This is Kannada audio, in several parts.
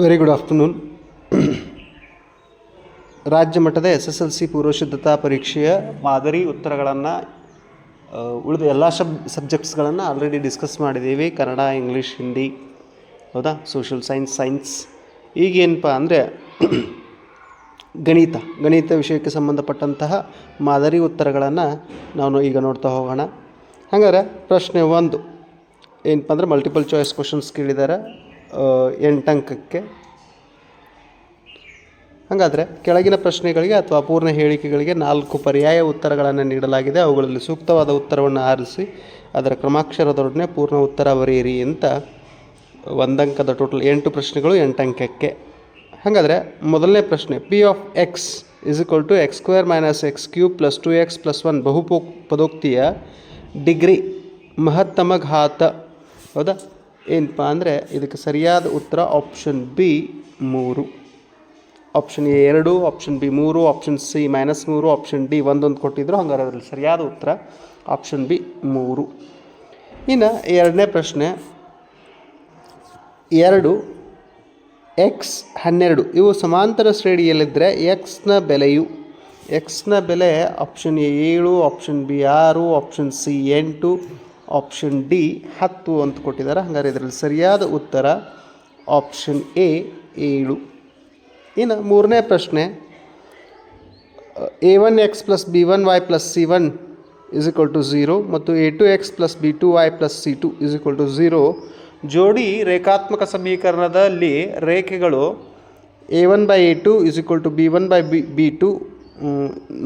ವೆರಿ ಗುಡ್ ಆಫ್ಟರ್ನೂನ್ ರಾಜ್ಯ ಮಟ್ಟದ ಎಸ್ ಎಸ್ ಎಲ್ ಸಿ ಪೂರ್ವಸಿದ್ಧತಾ ಪರೀಕ್ಷೆಯ ಮಾದರಿ ಉತ್ತರಗಳನ್ನು ಉಳಿದ ಎಲ್ಲ ಸಬ್, ಸಬ್ಜೆಕ್ಟ್ಸ್ಗಳನ್ನು ಆಲ್ರೆಡಿ ಡಿಸ್ಕಸ್ ಮಾಡಿದ್ದೀವಿ. ಕನ್ನಡ, ಇಂಗ್ಲೀಷ್, ಹಿಂದಿ, ಹೌದಾ? ಸೋಷಿಯಲ್ ಸೈನ್ಸ್ ಸೈನ್ಸ್ ಈಗೇನಪ್ಪ ಅಂದರೆ, ಗಣಿತ ಗಣಿತ ವಿಷಯಕ್ಕೆ ಸಂಬಂಧಪಟ್ಟಂತಹ ಮಾದರಿ ಉತ್ತರಗಳನ್ನು ನಾನು ಈಗ ನೋಡ್ತಾ ಹೋಗೋಣ. ಹಾಗಾದ್ರೆ ಪ್ರಶ್ನೆ ಒಂದು. ಏನಪ್ಪ ಅಂದರೆ ಮಲ್ಟಿಪಲ್ ಚಾಯ್ಸ್ ಕ್ವಶನ್ಸ್ ಕೇಳಿದ್ದಾರೆ ಎಂಟು ಅಂಕಕ್ಕೆ ಹಾಗಾದರೆ ಕೆಳಗಿನ ಪ್ರಶ್ನೆಗಳಿಗೆ ಅಥವಾ ಅಪೂರ್ಣ ಹೇಳಿಕೆಗಳಿಗೆ ನಾಲ್ಕು ಪರ್ಯಾಯ ಉತ್ತರಗಳನ್ನು ನೀಡಲಾಗಿದೆ. ಅವುಗಳಲ್ಲಿ ಸೂಕ್ತವಾದ ಉತ್ತರವನ್ನು ಆರಿಸಿ, ಅದರ ಕ್ರಮಾಕ್ಷರದೊಡನೆ ಪೂರ್ಣ ಉತ್ತರ ಬರೆಯಿರಿ ಅಂತ ಒಂದಂಕದ ಟೋಟಲ್ ಎಂಟು ಪ್ರಶ್ನೆಗಳು ಎಂಟು ಅಂಕಕ್ಕೆ ಹಾಗಾದರೆ ಮೊದಲನೇ ಪ್ರಶ್ನೆ, P of X is equal to X square minus X cube plus two X plus one ಬಹುಪೋ ಪದೋಕ್ತಿಯ ಡಿಗ್ರಿ ಮಹತ್ತಮ ಘಾತ ಹೌದಾ? ಏನಪ್ಪ ಅಂದರೆ ಇದಕ್ಕೆ ಸರಿಯಾದ ಉತ್ತರ ಆಪ್ಷನ್ ಬಿ ಮೂರು. ಆಪ್ಷನ್ ಎ ಎರಡು ಆಪ್ಷನ್ ಬಿ ಮೂರು ಆಪ್ಷನ್ ಸಿ ಮೈನಸ್ ಮೂರು ಆಪ್ಷನ್ ಡಿ ಒಂದೊಂದು ಕೊಟ್ಟಿದ್ರು, ಹಂಗಾರೆ ಅದರಲ್ಲಿ ಸರಿಯಾದ ಉತ್ತರ ಆಪ್ಷನ್ ಬಿ ಮೂರು. ಇನ್ನು ಎರಡನೇ ಪ್ರಶ್ನೆ, ಎರಡು ಎಕ್ಸ್ ಹನ್ನೆರಡು, ಇವು ಸಮಾಂತರ ಶ್ರೇಣಿಯಲ್ಲಿದ್ದರೆ ಎಕ್ಸ್ನ ಬೆಲೆಯು ಎಕ್ಸ್ನ ಬೆಲೆ ಆಪ್ಷನ್ ಎ ಏಳು ಆಪ್ಷನ್ ಬಿ ಆರು ಆಪ್ಷನ್ ಸಿ ಎಂಟು ಆಪ್ಷನ್ ಡಿ ಹತ್ತು ಅಂತ ಕೊಟ್ಟಿದ್ದಾರೆ. ಹಾಗಾದ್ರೆ ಇದರಲ್ಲಿ ಸರಿಯಾದ ಉತ್ತರ ಆಪ್ಷನ್ ಎ ಏಳು. ಇನ್ನು ಮೂರನೇ ಪ್ರಶ್ನೆ A one X plus B one Y plus C one is equal to zero ಮತ್ತು A two X plus B two Y plus C two is equal to zero ಜೋಡಿ ರೇಖಾತ್ಮಕ ಸಮೀಕರಣದಲ್ಲಿ ರೇಖೆಗಳು A one by A two is equal to B one by B B two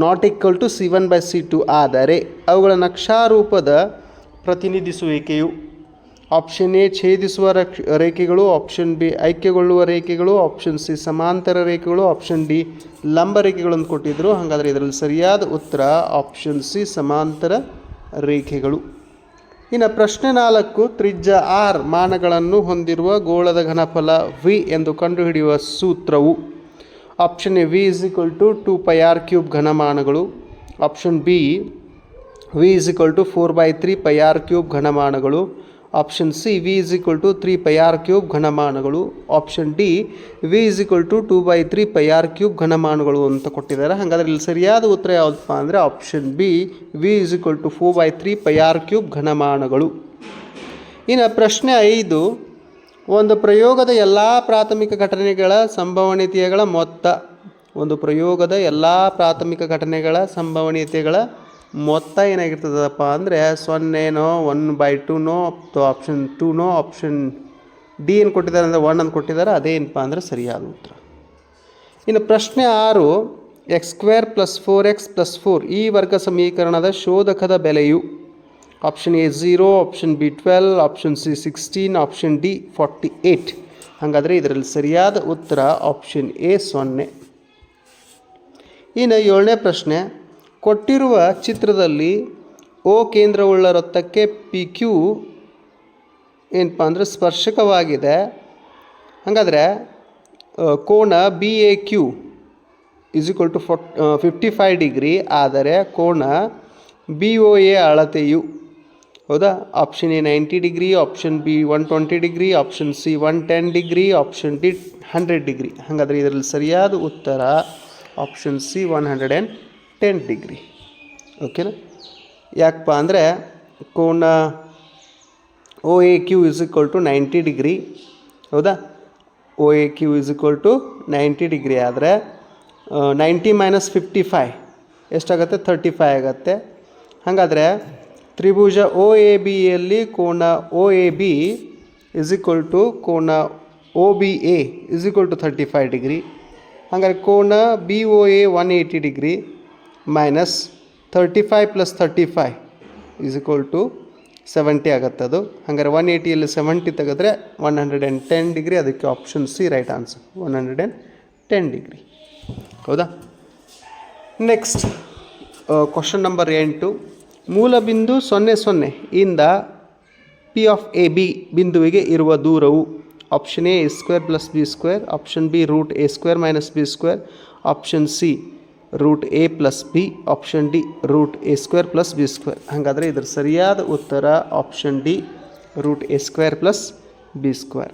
not equal to C one by C two ಆದರೆ ಅವುಗಳ ನಕ್ಷಾರೂಪದ ಪ್ರತಿನಿಧಿಸುವಿಕೆಯು ಆಪ್ಷನ್ ಎ ಛೇದಿಸುವ ರೇಖೆಗಳು ಆಪ್ಷನ್ ಬಿ ಐಕ್ಯಗೊಳ್ಳುವ ರೇಖೆಗಳು ಆಪ್ಷನ್ ಸಿ ಸಮಾಂತರ ರೇಖೆಗಳು ಆಪ್ಷನ್ ಡಿ ಲಂಬ ರೇಖೆಗಳನ್ನು ಕೊಟ್ಟಿದ್ದರು. ಹಾಗಾದರೆ ಇದರಲ್ಲಿ ಸರಿಯಾದ ಉತ್ತರ ಆಪ್ಷನ್ ಸಿ ಸಮಾಂತರ ರೇಖೆಗಳು. ಇನ್ನು ಪ್ರಶ್ನೆ ನಾಲ್ಕು, ತ್ರಿಜ್ಯ ಆರ್ ಮಾನಗಳನ್ನು ಹೊಂದಿರುವ ಗೋಳದ ಘನಫಲ ವಿ ಎಂದು ಕಂಡುಹಿಡಿಯುವ ಸೂತ್ರವು option A V is equal to two pi R cube ಘನಮಾನಗಳು option B V is equal to four by three pi R cube ಘನಮಾನಗಳು. Option C V is equal to three pi R cube ಘನಮಾನಗಳು. Option D V is equal to two by three pi R cube ಘನಮಾನಗಳು ಅಂತ ಕೊಟ್ಟಿದ್ದಾರೆ. ಹಾಗಾದರೆ ಇಲ್ಲಿ ಸರಿಯಾದ ಉತ್ತರ ಯಾವುದಪ್ಪ ಅಂದರೆ option B V is equal to four by three pi R cube ಘನಮಾನಗಳು. ಇನ್ನು ಪ್ರಶ್ನೆ ಐದು, ಒಂದು ಪ್ರಯೋಗದ ಎಲ್ಲ ಪ್ರಾಥಮಿಕ ಘಟನೆಗಳ ಸಂಭವನೀಯತೆಗಳ ಮೊತ್ತ. ಒಂದು ಪ್ರಯೋಗದ ಎಲ್ಲ ಪ್ರಾಥಮಿಕ ಘಟನೆಗಳ ಸಂಭವನೀಯತೆಗಳ ಮೊತ್ತ ಏನಾಗಿರ್ತದಪ್ಪ ಅಂದರೆ ಸೊನ್ನೆನೋ, ಒನ್ ಬೈ ಟೂನೋ, ಅಥವಾ ಆಪ್ಷನ್ ಟೂನೋ ಆಪ್ಷನ್ ಡಿ ಏನು ಕೊಟ್ಟಿದ್ದಾರೆ ಅಂದರೆ ಒನ್ ಅಂತ ಕೊಟ್ಟಿದ್ದಾರೆ ಅದೇನಪ್ಪ ಅಂದರೆ ಸರಿಯಾದ ಉತ್ತರ. ಇನ್ನು ಪ್ರಶ್ನೆ ಆರು X square plus four X plus four ಈ ವರ್ಗ ಸಮೀಕರಣದ ಶೋಧಕದ ಬೆಲೆಯು? Option A zero option B twelve option C sixteen option D forty eight ಹಾಗಾದರೆ ಇದರಲ್ಲಿ ಸರಿಯಾದ ಉತ್ತರ ಆಪ್ಷನ್ ಎ ಸೊನ್ನೆ. ಇನ್ನು ಏಳನೇ ಪ್ರಶ್ನೆ ಕೊಟ್ಟಿರುವ ಚಿತ್ರದಲ್ಲಿ, ಓ ಕೇಂದ್ರವುಳ್ಳ ವೃತ್ತಕ್ಕೆ ಪಿ ಕ್ಯೂ ಏನಪ್ಪ ಅಂದರೆ ಸ್ಪರ್ಶಕವಾಗಿದೆ. ಹಾಗಾದರೆ ಕೋಣ B A Q is to photo fifty five degree ಆದರೆ ಕೋಣ ಬಿ ಒ ಎ ಅಳತೆಯು. ಹೌದಾ? Option A ninety degree option B one twenty degree option C one ten degree option D hundred degree ಹಾಗಾದರೆ ಇದರಲ್ಲಿ ಸರಿಯಾದ ಉತ್ತರ option C one hundred and ten degree ಓಕೆನಾ ಯಾಕಪ್ಪ ಅಂದರೆ ಕೋನ O A Q is equal to ninety degree ಹೌದಾ? O A Q is equal to ninety degree ಆದರೆ ನೈಂಟಿ ಮೈನಸ್ ಫಿಫ್ಟಿ ಫೈ ಎಷ್ಟಾಗುತ್ತೆ? ತರ್ಟಿ ಫೈ ಆಗುತ್ತೆ. ಹಾಗಾದರೆ ತ್ರಿಭುಜ ಓ ಎ ಬಿಯಲ್ಲಿ ಕೋನ O A B is equal to ಕೋನ O B A is equal to thirty five degree ಹಾಗಾದ್ರೆ ಕೋನ B O A one eighty degree minus thirty five plus thirty five is equal to seventy ಆಗುತ್ತೆ ಅದು ಹಾಗಾದ್ರೆ ಒನ್ ಏಯ್ಟಿಯಲ್ಲಿ ಸೆವೆಂಟಿ ತೆಗೆದ್ರೆ one hundred and ten degree ಅದಕ್ಕೆ option C right answer one hundred and ten degree ಹೌದಾ? ನೆಕ್ಸ್ಟ್ ಕ್ವಶನ್ ನಂಬರ್ ಎಂಟು. ಮೂಲ ಬಿಂದು ಸೊನ್ನೆ ಸೊನ್ನೆ ಇಂದ ಪಿ ಆಫ್ ಎ ಬಿ ಬಿಂದುವಿಗೆ ಇರುವ ದೂರವು option A square plus B square option B root A square minus B square option C root A plus B, option D root A square plus B square. ಹಾಗಾದರೆ ಇದರ ಸರಿಯಾದ ಉತ್ತರ option D root A square plus B square.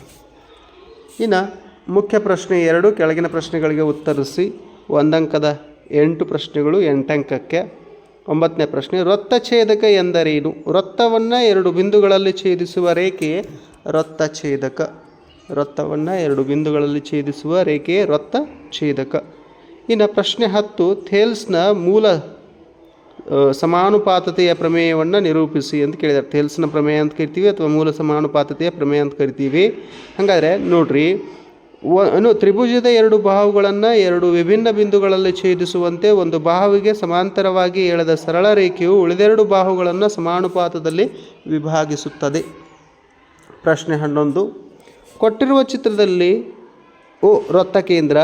ಇನ್ನು ಮುಖ್ಯ ಪ್ರಶ್ನೆ ಎರಡು, ಕೆಳಗಿನ ಪ್ರಶ್ನೆಗಳಿಗೆ ಉತ್ತರಿಸಿ. ಒಂದಂಕದ ಎಂಟು ಪ್ರಶ್ನೆಗಳು ಎಂಟಂಕಕ್ಕೆ ಒಂಬತ್ತನೇ ಪ್ರಶ್ನೆ ವೃತ್ತಛೇದಕ ಎಂದರೇನು? ವೃತ್ತವನ್ನು ಎರಡು ಬಿಂದುಗಳಲ್ಲಿ ಛೇದಿಸುವ ರೇಖೆಯೇ ವೃತ್ತಛೇದಕ ವೃತ್ತವನ್ನು ಎರಡು ಬಿಂದುಗಳಲ್ಲಿ ಛೇದಿಸುವ ರೇಖೆ ವೃತ್ತ ಛೇದಕ. ಇನ್ನು ಪ್ರಶ್ನೆ ಹತ್ತು, ಥೇಲ್ಸ್ನ ಮೂಲ ಸಮಾನುಪಾತತೆಯ ಪ್ರಮೇಯವನ್ನು ನಿರೂಪಿಸಿ ಅಂತ ಕೇಳಿದ್ದಾರೆ. ಥೇಲ್ಸ್ನ ಪ್ರಮೇಯ ಅಂತ ಕರಿತೀವಿ ಅಥವಾ ಮೂಲ ಸಮಾನುಪಾತತೆಯ ಪ್ರಮೇಯ ಅಂತ ಕರಿತೀವಿ? ಹಾಗಾದರೆ ನೋಡ್ರಿ ಒಂದು ತ್ರಿಭುಜದ ಎರಡು ಬಾಹುಗಳನ್ನು ಎರಡು ವಿಭಿನ್ನ ಬಿಂದುಗಳಲ್ಲಿ ಛೇದಿಸುವಂತೆ ಒಂದು ಬಾಹುವಿಗೆ ಸಮಾಂತರವಾಗಿ ಎಳೆದ ಸರಳ ರೇಖೆಯು ಉಳಿದೆರಡು ಬಾಹುಗಳನ್ನು ಸಮಾನುಪಾತದಲ್ಲಿ ವಿಭಾಗಿಸುತ್ತದೆ. ಪ್ರಶ್ನೆ ಹನ್ನೊಂದು, ಕೊಟ್ಟಿರುವ ಚಿತ್ರದಲ್ಲಿ, ಓ ವೃತ್ತ ಕೇಂದ್ರ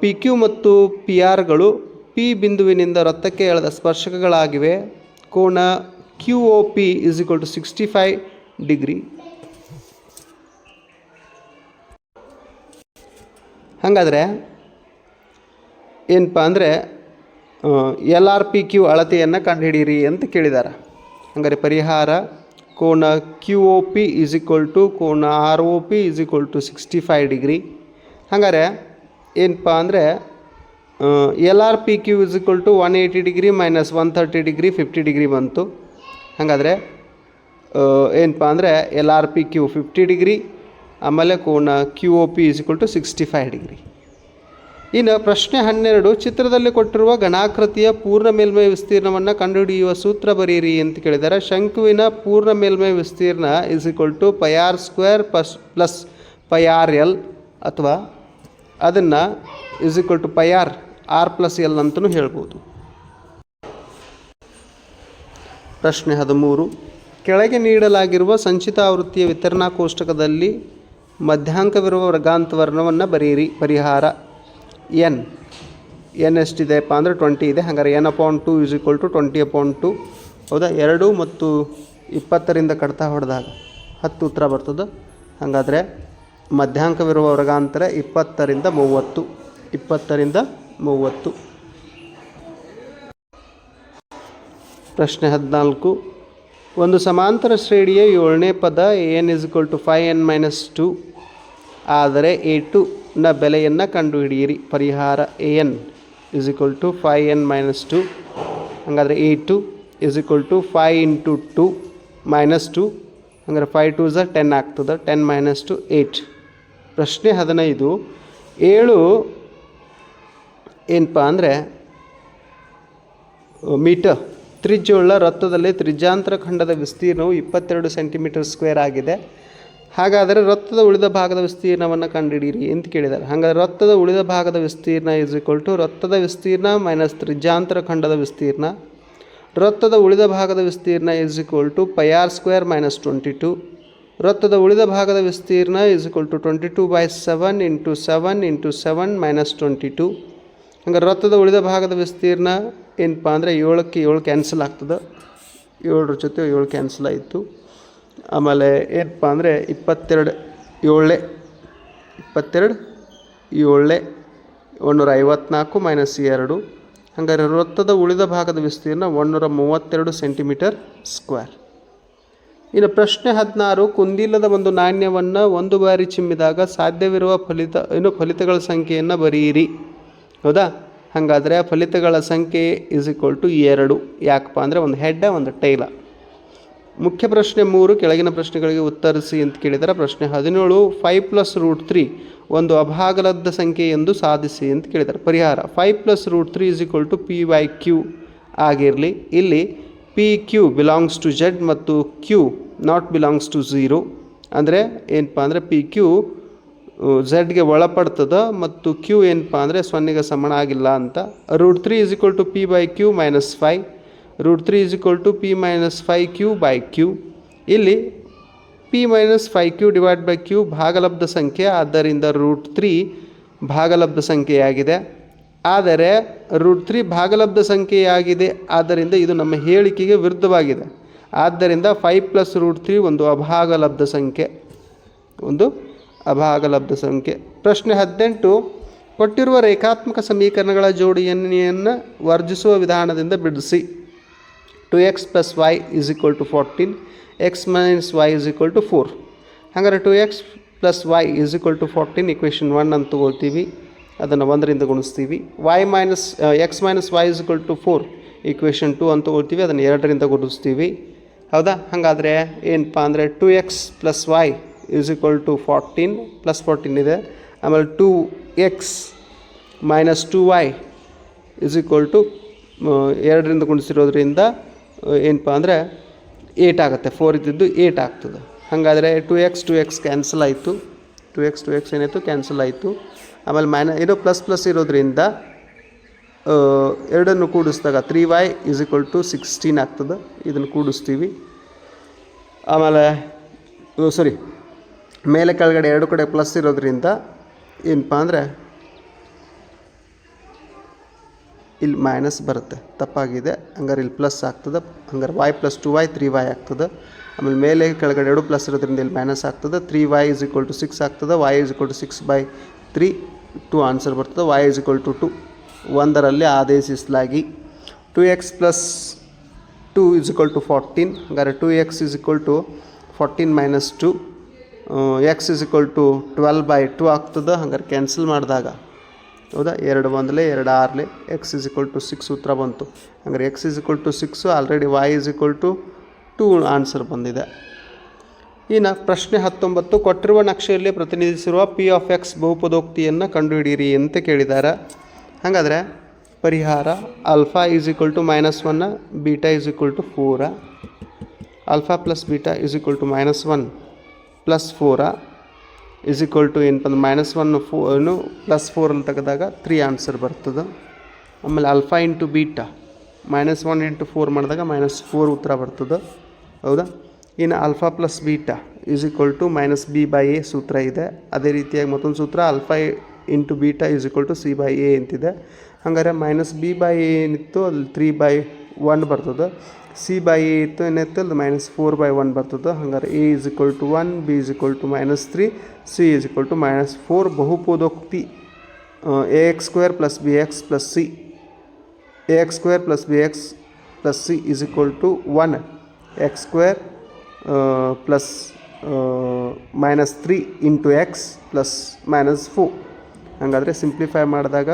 ಪಿ ಕ್ಯೂ ಮತ್ತು ಪಿ ಆರ್ಗಳು ಪಿ ಬಿಂದುವಿನಿಂದ ವೃತ್ತಕ್ಕೆ ಎಳೆದ ಸ್ಪರ್ಶಕಗಳಾಗಿವೆ. ಕೋನ Q O P is equal to sixty five degree ಹಾಗಾದರೆ ಏನಪ್ಪ ಅಂದರೆ ಎಲ್ ಆರ್ ಪಿ ಕ್ಯೂ ಅಳತೆಯನ್ನು ಕಂಡುಹಿಡೀರಿ ಅಂತ ಕೇಳಿದ್ದಾರೆ ಹಂಗಾರೆ ಪರಿಹಾರ ಕೋನ Q O P is equal to ಕೋನ R O P is equal to sixty five degree ಹಾಗಾದ್ರೆ ಏನಪ್ಪ ಅಂದರೆ L R P Q is equal to one eighty degree minus one thirty degree fifty degree ಬಂತು. ಹಾಗಾದರೆ ಏನಪ್ಪ ಅಂದರೆ L R P Q fifty degree ಆಮೇಲೆ ಕೋನ Q O P is equal to sixty five degree ಇನ್ನು ಪ್ರಶ್ನೆ ಹನ್ನೆರಡು, ಚಿತ್ರದಲ್ಲಿ ಕೊಟ್ಟಿರುವ ಘನಾಕೃತಿಯ ಪೂರ್ಣ ಮೇಲ್ಮೈ ವಿಸ್ತೀರ್ಣವನ್ನು ಕಂಡುಹಿಡಿಯುವ ಸೂತ್ರ ಬರೆಯಿರಿ ಅಂತ ಕೇಳಿದ್ದಾರೆ. ಶಂಕುವಿನ ಪೂರ್ಣ ಮೇಲ್ಮೈ ವಿಸ್ತೀರ್ಣ is equal to pi R square plus plus pi R L ಅಥವಾ ಅದನ್ನು is equal to pi R R plus L ಅಂತಲೂ ಹೇಳ್ಬೋದು. ಪ್ರಶ್ನೆ ಹದಿಮೂರು. ಕೆಳಗೆ ನೀಡಲಾಗಿರುವ ಸಂಚಿತ ಆವೃತ್ತಿಯ ವಿತರಣಾ ಕೋಷ್ಟಕದಲ್ಲಿ ಮಧ್ಯಾಂಕವಿರುವ ವರ್ಗಾಂತವರ್ಣವನ್ನು ಬರೆಯಿರಿ ಪರಿಹಾರ. ಎನ್ ಎನ್ ಎಷ್ಟಿದೆಪ್ಪ ಅಂದರೆ ಟ್ವೆಂಟಿ ಇದೆ. ಹಾಗಾದ್ರೆ N upon two is equal to twenty upon two ಹೌದಾ? ಎರಡು ಮತ್ತು ಇಪ್ಪತ್ತರಿಂದ ಕಡ್ತಾ ಹೊಡೆದಾಗ ಹತ್ತು ಉತ್ತರ ಬರ್ತದೆ. ಹಾಗಾದರೆ ಮಧ್ಯಾಂಕವಿರುವ ವರ್ಗಾಂತರ ಇಪ್ಪತ್ತರಿಂದ ಮೂವತ್ತು. ಇಪ್ಪತ್ತರಿಂದ ಮೂವತ್ತು. ಪ್ರಶ್ನೆ ಹದಿನಾಲ್ಕು. ಒಂದು ಸಮಾಂತರ ಶ್ರೇಣಿಯ ಏಳನೇ ಪದ N is equal to five N minus two ಆದರೆ ಎ ಟುನ ಬೆಲೆಯನ್ನು ಕಂಡುಹಿಡಿಯಿರಿ. ಪರಿಹಾರ A N is equal to five N minus two ಹಾಗಾದರೆ A two is equal to five into two minus two ಹಂಗಾರೆ ಫೈ ಟು ಝ ಟೆನ್ ಆಗ್ತದೆ. ಟೆನ್ ಮೈನಸ್ ಟು ಏಯ್ಟ್ ಪ್ರಶ್ನೆ ಹದಿನೈದು. ಏಳು ಏನಪ್ಪ ಅಂದರೆ, ಮೀಟರ್, ತ್ರಿಜ್ಯವುಳ್ಳ ವೃತ್ತದಲ್ಲಿ ತ್ರಿಜ್ಯಾಂತರ ಖಂಡದ ವಿಸ್ತೀರ್ಣವು ಇಪ್ಪತ್ತೆರಡು ಸೆಂಟಿಮೀಟರ್ ಸ್ಕ್ವೇರ್ ಆಗಿದೆ. ಹಾಗಾದರೆ ವೃತ್ತದ ಉಳಿದ ಭಾಗದ ವಿಸ್ತೀರ್ಣವನ್ನು ಕಂಡುಹಿಡಿಯಿರಿ ಅಂತ ಕೇಳಿದ್ದಾರೆ. ಹಾಗಾದರೆ ವೃತ್ತದ ಉಳಿದ ಭಾಗದ ವಿಸ್ತೀರ್ಣ ಇಸ್ ಈಕ್ವಲ್ ಟು ವೃತ್ತದ ವಿಸ್ತೀರ್ಣ ಮೈನಸ್ ತ್ರಿಜ್ಯಾಂತರ ಖಂಡದ ವಿಸ್ತೀರ್ಣ. ವೃತ್ತದ ಉಳಿದ ಭಾಗದ ವಿಸ್ತೀರ್ಣ is equal to pi R square minus twenty two ವೃತ್ತದ ಉಳಿದ ಭಾಗದ ವಿಸ್ತೀರ್ಣ is equal to twenty two by seven into seven into seven minus twenty two ಹಂಗೆ ವೃತ್ತದ ಉಳಿದ ಭಾಗದ ವಿಸ್ತೀರ್ಣ ಏನಪ್ಪ ಅಂದರೆ ಏಳಕ್ಕೆ ಏಳು ಕ್ಯಾನ್ಸಲ್ ಆಗ್ತದೆ. ಏಳರ ಜೊತೆ ಏಳು ಕ್ಯಾನ್ಸಲ್ ಆಯಿತು. ಆಮೇಲೆ ಏನಪ್ಪ ಅಂದರೆ ಇಪ್ಪತ್ತೆರಡು ಏಳೆ ಇಪ್ಪತ್ತೆರಡು ಏಳೆ ಒಂದೂರ ಐವತ್ನಾಲ್ಕು ಮೈನಸ್ ಎರಡು. ಹಂಗಾರೆ ವೃತ್ತದ ಉಳಿದ ಭಾಗದ ವಿಸ್ತೀರ್ಣ ಒಂದೂರ ಮೂವತ್ತೆರಡು ಸೆಂಟಿಮೀಟರ್ ಸ್ಕ್ವೇರ್ ಇನ್ನು ಪ್ರಶ್ನೆ ಹದಿನಾರು ಕುಂದಿಲ್ಲದ ಒಂದು ನಾಣ್ಯವನ್ನು ಒಂದು ಬಾರಿ ಚಿಮ್ಮಿದಾಗ ಸಾಧ್ಯವಿರುವ ಫಲಿತ, ಇನ್ನು ಫಲಿತಗಳ ಸಂಖ್ಯೆಯನ್ನು ಬರೆಯಿರಿ. ಹೌದಾ? ಹಾಗಾದರೆ ಫಲಿತಗಳ ಸಂಖ್ಯೆ ಇಸ್ ಈಕ್ವಲ್ ಟು ಎರಡು. ಯಾಕಪ್ಪ ಅಂದರೆ ಒಂದು ಹೆಡ್ಡ ಒಂದು ಟೈಲ ಮುಖ್ಯ ಪ್ರಶ್ನೆ ಮೂರು, ಕೆಳಗಿನ ಪ್ರಶ್ನೆಗಳಿಗೆ ಉತ್ತರಿಸಿ ಅಂತ ಕೇಳಿದರೆ. ಪ್ರಶ್ನೆ ಹದಿನೇಳು ಫೈವ್ ಪ್ಲಸ್ ರೂಟ್ ತ್ರೀ ಒಂದು ಅಭಾಗಲಬ್ಧ ಸಂಖ್ಯೆ ಎಂದು ಸಾಧಿಸಿ ಅಂತ ಕೇಳಿದ್ದಾರೆ ಪರಿಹಾರ five plus root three is equal to P by Q ಆಗಿರಲಿ. ಇಲ್ಲಿ P Q belongs to Z ಮತ್ತು Q not belongs to zero ಅಂದರೆ ಏನಪ್ಪ ಅಂದರೆ ಪಿ ಕ್ಯೂ ಝೆಡ್ಗೆ ಒಳಪಡ್ತದ ಮತ್ತು ಕ್ಯೂ ಏನಪ್ಪ ಅಂದರೆ ಸೊನ್ನೆಗೆ ಸಮಾನ ಆಗಿಲ್ಲ ಅಂತ. Root three is equal to P by Q minus five root three is equal to P minus five Q by Q ಇಲ್ಲಿ P minus five Q divide by Q ಭಾಗಲಬ್ಧ ಸಂಖ್ಯೆ. ಆದ್ದರಿಂದ ರೂಟ್ ತ್ರೀ ಭಾಗಲಬ್ಧ ಸಂಖ್ಯೆಯಾಗಿದೆ. ಆದರೆ ರೂಟ್ ತ್ರೀ ಭಾಗಲಬ್ಧ ಸಂಖ್ಯೆಯಾಗಿದೆ. ಆದ್ದರಿಂದ ಇದು ನಮ್ಮ ಹೇಳಿಕೆಗೆ ವಿರುದ್ಧವಾಗಿದೆ. ಆದ್ದರಿಂದ ಫೈವ್ ಪ್ಲಸ್ ರೂಟ್ ತ್ರೀ ಒಂದು ಅಭಾಗಲಬ್ಧ ಸಂಖ್ಯೆ. ಒಂದು ಅಭಾಗಲಬ್ಧ ಸಂಖ್ಯೆ. ಪ್ರಶ್ನೆ ಹದಿನೆಂಟು. ಕೊಟ್ಟಿರುವ ರೇಖಾತ್ಮಕ ಸಮೀಕರಣಗಳ ಜೋಡಿಯನ್ನು ವರ್ಜಿಸುವ ವಿಧಾನದಿಂದ ಬಿಡಿಸಿ. Two X plus Y is equal to fourteen. X minus Y is equal to four. ಹಾಗಾದರೆ two X plus Y is equal to fourteen. Equation one ಅಂತ ತಗೊಳ್ತೀವಿ ಅದನ್ನು ಒಂದರಿಂದ ಗುಣಿಸ್ತೀವಿ. Y minus X minus Y is equal to four equation two ಅಂತ ಹೋಗ್ತೀವಿ ಅದನ್ನು ಎರಡರಿಂದ ಗುಣಿಸ್ತೀವಿ. ಹೌದಾ? ಹಾಗಾದರೆ ಏನಪ್ಪ ಅಂದರೆ two X plus Y is equal to fourteen plus fourteen ಇದೆ. ಆಮೇಲೆ two X minus two Y is equal to ಎರಡರಿಂದ ಗುಣಿಸಿರೋದ್ರಿಂದ ಏನಪ್ಪ ಅಂದರೆ ಏಟ್ ಆಗುತ್ತೆ. ಫೋರ್ ಇದ್ದಿದ್ದು ಏಟ್ ಆಗ್ತದೆ. ಹಾಗಾದರೆ two X two X cancel ಆಯಿತು. ಟು ಎಕ್ಸ್ ಟು ಎಕ್ಸ್ ಏನಾಯಿತು? ಕ್ಯಾನ್ಸಲ್ ಆಯಿತು. ಆಮೇಲೆ ಮೈನ ಏನೋ ಪ್ಲಸ್ ಪ್ಲಸ್ ಇರೋದ್ರಿಂದ ಎರಡನ್ನು ಕೂಡಿಸಿದಾಗ three Y is equal to sixteen ಆಗ್ತದೆ. ಇದನ್ನು ಕೂಡಿಸ್ತೀವಿ. ಆಮೇಲೆ ಸಾರಿ ಮೇಲೆ ಕೆಳಗಡೆ ಎರಡು ಕಡೆ ಪ್ಲಸ್ ಇರೋದ್ರಿಂದ ಏನಪ್ಪ ಅಂದರೆ, ಇಲ್ಲಿ ಮೈನಸ್ ಬರುತ್ತೆ. ತಪ್ಪಾಗಿದೆ. ಹಂಗಾರೆ ಇಲ್ಲಿ ಪ್ಲಸ್ ಆಗ್ತದೆ. ಹಂಗಾರೆ Y plus two Y three Y ಆಗ್ತದೆ. ಆಮೇಲೆ ಮೇಲೆ ಕೆಳಗಡೆ ಎರಡು ಪ್ಲಸ್ ಇರೋದ್ರಿಂದ ಇಲ್ಲಿ ಮೈನಸ್ ಆಗ್ತದೆ. Three y is equal to six ಆಗ್ತದೆ. Y is equal to six by three two answer ಬರ್ತದೆ. Y is equal to two ಒಂದರಲ್ಲಿ ಆದೇಶಿಸಲಾಗಿ two x plus two is equal to fourteen ಹಂಗಾರೆ two x is equal to fourteen minus two x is equal to twelve by two ಆಗ್ತದೆ. ಹಂಗಾರೆ ಕ್ಯಾನ್ಸಲ್ ಮಾಡಿದಾಗ ಹೌದಾ? ಎರಡು ಒಂದಲೇ, ಎರಡು Harley x is equal to six ಉತ್ತರ ಬಂತು. ಹಂಗಾರೆ x is equal to six already Y is equal to two answer ಬಂದಿದೆ. ಇನ್ನು ಪ್ರಶ್ನೆ ಹತ್ತೊಂಬತ್ತು, ಕೊಟ್ಟಿರುವ ನಕ್ಷೆಯಲ್ಲಿ ಪ್ರತಿನಿಧಿಸಿರುವ ಪಿ ಆಫ್ ಎಕ್ಸ್ ಬಹುಪದೋಕ್ತಿಯನ್ನು ಕಂಡುಹಿಡಿಯಿರಿ ಅಂತ ಕೇಳಿದ್ದಾರೆ ಹಾಗಾದರೆ ಪರಿಹಾರ alpha is equal to minus ಒನ್ನ beta is equal to ಫೋರ alpha plus beta is equal to minus one plus ಫೋರ is equal to ಏನಪ್ಪ ಅಂದ್ರೆ ಮೈನಸ್ ಒನ್ ಫೋನು ಪ್ಲಸ್ ಪ್ಲಸ್ ಫೋರಲ್ಲಿ ತೆಗೆದಾಗ ತ್ರೀ ಆನ್ಸರ್ ಬರ್ತದೆ. ಆಮೇಲೆ alpha into beta minus one into four ಮಾಡಿದಾಗ ಮೈನಸ್ ಫೋರ್ ಉತ್ತರ ಬರ್ತದೆ. ಹೌದಾ? ಇನ್ನು alpha plus beta is equal to minus b by a ಸೂತ್ರ ಇದೆ. ಅದೇ ರೀತಿಯಾಗಿ ಮತ್ತೊಂದು ಸೂತ್ರ alpha into beta is equal to C by A ಅಂತಿದೆ. ಹಂಗಾರೆ ಮೈನಸ್ ಬಿ ಬೈ ಎ ಏನಿತ್ತು? ಅಲ್ಲಿ ತ್ರೀ ಬೈ ಒನ್ ಬರ್ತದೆ. ಸಿ ಬೈ ಎ ಇತ್ತು, ಏನಿತ್ತು? ಅಲ್ಲಿ ಮೈನಸ್ ಫೋರ್ ಬೈ ಒನ್ ಬರ್ತದೆ. ಹಂಗಾರೆ A is equal to one B is equal to minus three C is equal to minus four ಬಹುಪದೋಕ್ತಿ a x square plus b x plus c a x square plus b x plus c is equal to one X square plus minus three into X plus minus four ಹಾಗಾದರೆ ಸಿಂಪ್ಲಿಫೈ ಮಾಡಿದಾಗ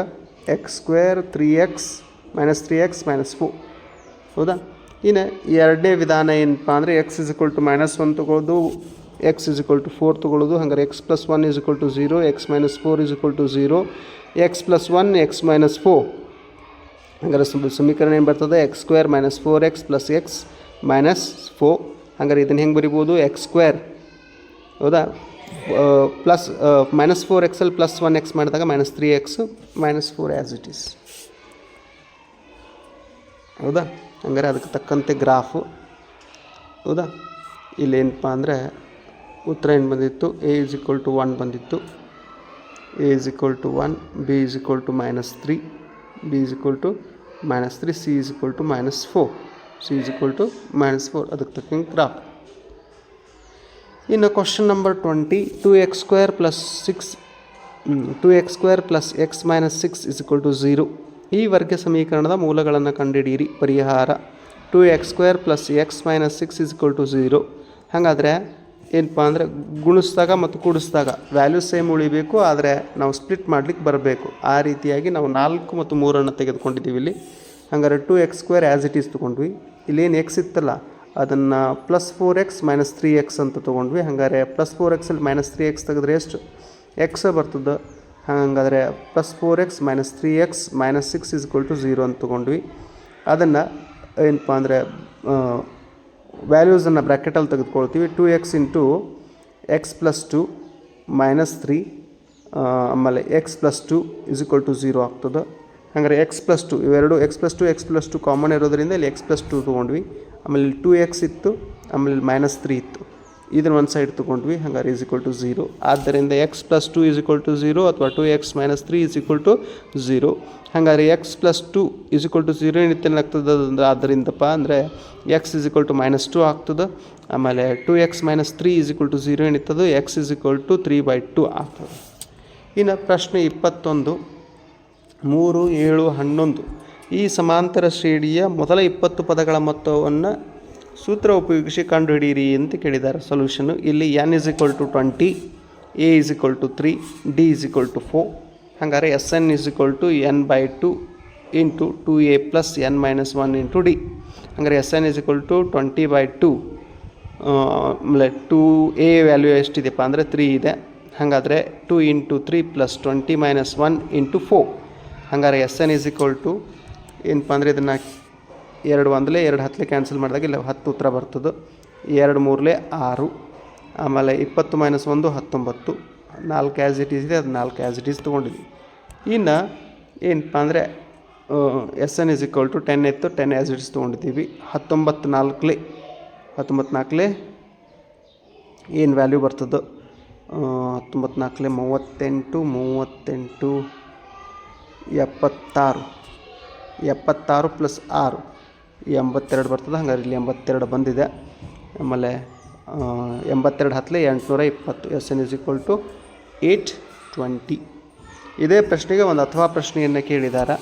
X square three X minus three X minus four ಹೌದಾ? ಇನ್ನು ಎರಡನೇ ವಿಧಾನ ಏನಪ್ಪ ಅಂದರೆ X is equal to minus one ತೊಗೊಳ್ಳೋದು ಎಕ್ಸ್ ಇಸ್ ಟು ಫೋರ್ ತೊಗೊಳ್ಳೋದು, ಹಂಗಾರೆ X plus one is equal to zero x minus four is to zero x plus one x minus four ಹಂಗಾರೆ ಸಮ- ಸಮೀಕರಣ ಏನು ಬರ್ತದೆ? X square minus four X plus X minus four ಹಂಗಾರೆ ಇದನ್ನು ಹೆಂಗೆ ಬರಿಬೋದು? ಎಕ್ಸ್ ಸ್ಕ್ವೇರ್ ಹೌದಾ? ಪ್ಲಸ್ ಮೈನಸ್ ಫೋರ್ ಎಕ್ಸಲ್ಲಿ ಪ್ಲಸ್ ಒನ್ ಎಕ್ಸ್ ಮಾಡಿದಾಗ minus three X minus four as it is ಹೌದಾ? ಹಂಗಾರೆ ಅದಕ್ಕೆ ತಕ್ಕಂತೆ ಗ್ರಾಫು ಹೌದಾ? ಇಲ್ಲೇನಪ್ಪ ಅಂದರೆ ಉತ್ತರ ಏನು ಬಂದಿತ್ತು? A is equal to one ಬಂದಿತ್ತು. A is equal to one B is equal to minus three B is equal to minus three C is equal to minus four C is equal to minus four ಅದಕ್ಕೆ ತಕ್ಕಂಗೆ ಗ್ರಾಫ್ ಇನ್ನು question number twenty two X square plus six two X square plus X minus six is equal to zero ಈ ವರ್ಗ ಸಮೀಕರಣದ ಮೂಲಗಳನ್ನು ಕಂಡುಹಿಡಿಯಿರಿ ಪರಿಹಾರ. Two X square plus X minus six is equal to zero ಹಾಗಾದರೆ ಏನಪ್ಪ ಅಂದರೆ ಗುಣಿಸಿದಾಗ ಮತ್ತು ಕೂಡಿಸಿದಾಗ ವ್ಯಾಲ್ಯೂ ಸೇಮ್ ಉಳಿಬೇಕು, ಆದರೆ ನಾವು ಸ್ಪ್ಲಿಟ್ ಮಾಡ್ಲಿಕ್ಕೆ ಬರಬೇಕು. ಆ ರೀತಿಯಾಗಿ ನಾವು ನಾಲ್ಕು ಮತ್ತು ಮೂರನ್ನು ತೆಗೆದುಕೊಂಡಿದ್ದೀವಿ ಇಲ್ಲಿ. ಹಾಗಾದ್ರೆ two X square as it is ತೊಗೊಂಡ್ವಿ. ಇಲ್ಲೇನು ಎಕ್ಸ್ ಇತ್ತಲ್ಲ, ಅದನ್ನು plus four X minus three X ಅಂತ ತೊಗೊಂಡ್ವಿ. ಹಾಗಾದ್ರೆ ಪ್ಲಸ್ ಫೋರ್ ಎಕ್ಸಲ್ಲಿ ಮೈನಸ್ ತ್ರೀ ಎಕ್ಸ್ ತೆಗೆದ್ರೆ ಎಷ್ಟು? ಎಕ್ಸ್ ಬರ್ತದೆ. ಹಾಗಾದರೆ plus four X minus three X minus six is to zero ಅಂತ ತೊಗೊಂಡ್ವಿ. ಅದನ್ನು ಏನಪ್ಪ ಅಂದರೆ ವ್ಯಾಲ್ಯೂಸನ್ನು ಬ್ರ್ಯಾಕೆಟಲ್ಲಿ ತೆಗೆದುಕೊಳ್ತೀವಿ. Two X into X plus two minus three ಆಮೇಲೆ X plus two is equal to zero ಆಗ್ತದೆ. ಹಾಗಾದ್ರೆ ಎಕ್ಸ್ ಪ್ಲಸ್ ಟು ಇವೆರಡು X plus two X plus two common ಇರೋದರಿಂದ ಇಲ್ಲಿ ಎಕ್ಸ್ ಪ್ಲಸ್ ಟು ತೊಗೊಂಡ್ವಿ. ಆಮೇಲೆ ಟು ಎಕ್ಸ್ ಇತ್ತು, ಆಮೇಲೆ ಮೈನಸ್ ತ್ರೀ ಇತ್ತು. ಇದನ್ನ ಒಂದು ಸೈಡ್ ತೊಗೊಂಡ್ವಿ, ಹಂಗಾರೆ ಈಸ್ ಈಕ್ವಲ್ ಟು ಝೀರೋ ಆದ್ದರಿಂದ X plus two is equal to zero ಅಥವಾ two X minus three is equal to zero ಹಾಗಾದ್ರೆ X plus two is equal to zero ಏನಿತ್ತೇನಾಗ್ತದೆ ಅಂದ್ರೆ ಆದ್ದರಿಂದಪ್ಪ ಅಂದರೆ X is equal to minus two ಆಗ್ತದೆ. ಆಮೇಲೆ two X minus three is equal to zero ಏನಿತ್ತದು X is equal to three by two ಆಗ್ತದೆ. ಇನ್ನು ಪ್ರಶ್ನೆ ಇಪ್ಪತ್ತೊಂದು. ಮೂರು, ಏಳು, ಹನ್ನೊಂದು. ಈ ಸಮಾಂತರ ಶ್ರೇಣಿಯ ಮೊದಲ ಇಪ್ಪತ್ತು ಪದಗಳ ಮೊತ್ತವನ್ನು ಸೂತ್ರ ಉಪಯೋಗಿಸಿ ಕಂಡುಹಿಡಿಯಿರಿ ಅಂತ ಕೇಳಿದ್ದಾರೆ. ಸೊಲ್ಯೂಷನ್ನು ಇಲ್ಲಿ N is equal to twenty A is equal to three D is equal to four ಹಾಗಾದ್ರೆ S N is equal to N by two into two A plus N minus one into D ಹಂಗಾರೆ S N is equal to twenty by two ಆಮೇಲೆ ಟು ಎ ವ್ಯಾಲ್ಯೂ ಎಷ್ಟಿದೆಯಪ್ಪ ಅಂದರೆ ತ್ರೀ ಇದೆ. ಹಾಗಾದರೆ two into three plus twenty minus one into four ಹಂಗಾರೆ S N is equal to, ಏನಪ್ಪ ಅಂದರೆ ಇದನ್ನು ಎರಡು ಒಂದಲೇ ಎರಡು ಹತ್ತಲೇ ಕ್ಯಾನ್ಸಲ್ ಮಾಡಿದಾಗ ಇಲ್ಲ ಹತ್ತು ಉತ್ತರ ಬರ್ತದೆ. ಎರಡು ಮೂರಲೇ ಆರು, ಆಮೇಲೆ ಇಪ್ಪತ್ತು ಮೈನಸ್ ಒಂದು ಹತ್ತೊಂಬತ್ತು, ನಾಲ್ಕು ಆ್ಯಸ್ ಇಟ್ ಈಸ್ ಇದೆ ಅದು ನಾಲ್ಕು ಆ್ಯಸ್ ಇಟ್ ಈಸ್ ತೊಗೊಂಡಿದ್ವಿ. ಇನ್ನು ಏನಪ್ಪ ಅಂದರೆ S N is equal to ten ಇತ್ತು ಟೆನ್ ಆ್ಯಸ್ ಇಟ್ ಇಸ್ ತೊಗೊಂಡಿದ್ದೀವಿ. ಹತ್ತೊಂಬತ್ತು ನಾಲ್ಕಲೇ ಹತ್ತೊಂಬತ್ತು ನಾಲ್ಕಲೇ ಏನು ವ್ಯಾಲ್ಯೂ ಬರ್ತದೆ? ಹತ್ತೊಂಬತ್ತು ನಾಲ್ಕಲೇ ಮೂವತ್ತೆಂಟು ಮೂವತ್ತೆಂಟು ಎಪ್ಪತ್ತಾರು. ಎಪ್ಪತ್ತಾರು ಪ್ಲಸ್ ಆರು. ಎಂಬತ್ತೆರಡು ಬರ್ತದೆ, ಹಂಗಾರೆ ಇಲ್ಲಿ ಎಂಬತ್ತೆರಡು ಬಂದಿದೆ. ಆಮೇಲೆ ಎಂಬತ್ತೆರಡು ಹತ್ತಲೆ ಎಂಟುನೂರ ಇಪ್ಪತ್ತು. S N is equal to eight twenty. ಇದೇ ಪ್ರಶ್ನೆಗೆ ಒಂದು ಅಥವಾ ಪ್ರಶ್ನೆಯನ್ನು ಕೇಳಿದ್ದಾರೆ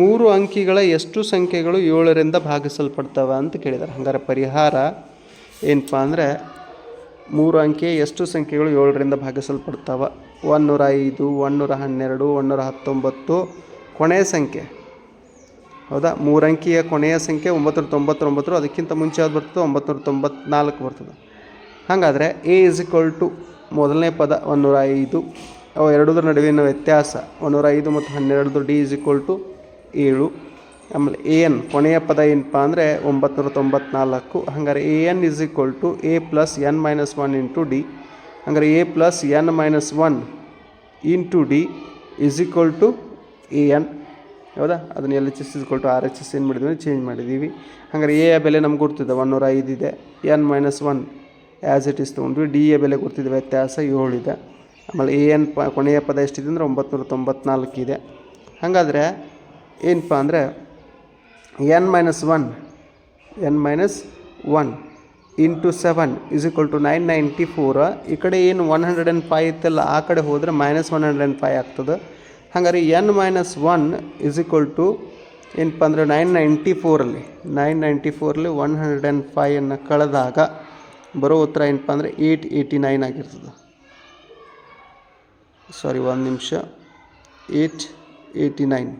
ಮೂರು ಅಂಕಿಗಳ ಎಷ್ಟು ಸಂಖ್ಯೆಗಳು ಏಳರಿಂದ ಭಾಗಿಸಲ್ಪಡ್ತವೆ ಅಂತ ಕೇಳಿದ್ದಾರೆ ಹಂಗಾರೆ ಪರಿಹಾರ ಏನಪ್ಪ ಅಂದರೆ ಮೂರು ಅಂಕೆ ಎಷ್ಟು ಸಂಖ್ಯೆಗಳು ಏಳರಿಂದ ಭಾಗಿಸಲ್ಪಡ್ತಾವೆ? ಒನ್ನೂರ ಐದು ಒನ್ನೂರ ಹನ್ನೆರಡು ಒನ್ನೂರ ಹತ್ತೊಂಬತ್ತು ಕೊನೆಯ ಸಂಖ್ಯೆ. ಹೌದಾ? ಮೂರಂಕಿಯ ಕೊನೆಯ ಸಂಖ್ಯೆ ಒಂಬತ್ತು ನೂರ ತೊಂಬತ್ತೊಂಬತ್ತು ಅದಕ್ಕಿಂತ ಮುಂಚೆ ಯಾವ್ದು ಬರ್ತದೆ? ಒಂಬತ್ತು ನೂರ ತೊಂಬತ್ನಾಲ್ಕು ಬರ್ತದೆ. ಹಾಗಾದರೆ ಎ ಇಸ್ ಇಕ್ವಲ್ ಟು ಮೊದಲನೇ ಪದ ಒಂದೂರ ಐದು ಅವು ಎರಡರ ನಡುವಿನ ವ್ಯತ್ಯಾಸ ಒಂದೂರ ಐದು ಮತ್ತು ಹನ್ನೆರಡು ಡಿ ಇಸ್ ಇಕ್ವಲ್ ಟು ಏಳು. ಆಮೇಲೆ ಎ ಎನ್ ಕೊನೆಯ ಪದ ಏನಪ್ಪ ಅಂದರೆ ಒಂಬತ್ತು ನೂರ ತೊಂಬತ್ನಾಲ್ಕು ಹಾಗಾದ್ರೆ A N is equal to A plus N minus one into D ಹಾಗಾದ್ರೆ A plus N minus one into D is equal to A N ಹೌದಾ? ಅದನ್ನ L H S is equal to R H S ಏನು ಮಾಡಿದ್ವಿ? ಚೇಂಜ್ ಮಾಡಿದ್ದೀವಿ ಹಂಗಾರೆ ಎ ಬೆಲೆ ನಮ್ಗೆ ಗೊತ್ತಿದೆ ಒನ್ನೂರ ಐದು ಇದೆ. N minus one as it is ತೊಗೊಂಡ್ವಿ. ಡಿ ಎ ಬೆಲೆ ಗೊತ್ತಿದೆ ವ್ಯತ್ಯಾಸ ಏಳಿದೆ ಆಮೇಲೆ ಎ ಎನ್ ಪ, ಕೊನೆಯ ಪದ ಎಷ್ಟಿದೆ ಅಂದರೆ ಒಂಬತ್ತು ತೊಂಬತ್ನಾಲ್ಕು ಇದೆ. ಹಾಗಾದರೆ ಏನಪ್ಪ ಅಂದರೆ N minus one N minus one into seven is equal to nine ninety four ಈ ಕಡೆ ಏನು ಒನ್ ಹಂಡ್ರೆಡ್ ಆ್ಯಂಡ್ ಫೈವ್ ಇತ್ತಲ್ಲ, ಆ ಕಡೆ ಹೋದರೆ minus one hundred and five ಆಗ್ತದೆ. ಹಾಗಾದ್ರೆ N minus one is equal to ಏನಪ್ಪ ಅಂದರೆ ನೈನ್ ನೈಂಟಿ ಫೋರಲ್ಲಿ ನೈನ್ ನೈಂಟಿ ಫೋರಲ್ಲಿ ಒನ್ ಹಂಡ್ರೆಡ್ ಆ್ಯಂಡ್ ಫೈವನ್ನು ಕಳೆದಾಗ ಬರೋ ಉತ್ತರ ಏನಪ್ಪ ಅಂದರೆ ಏಯ್ಟ್ ಏಯ್ಟಿ ನೈನ್ ಆಗಿರ್ತದೆ. ಸಾರಿ ಒಂದು ನಿಮಿಷ. ಏಯ್ಟ್ ಏಯ್ಟಿ ನೈನ್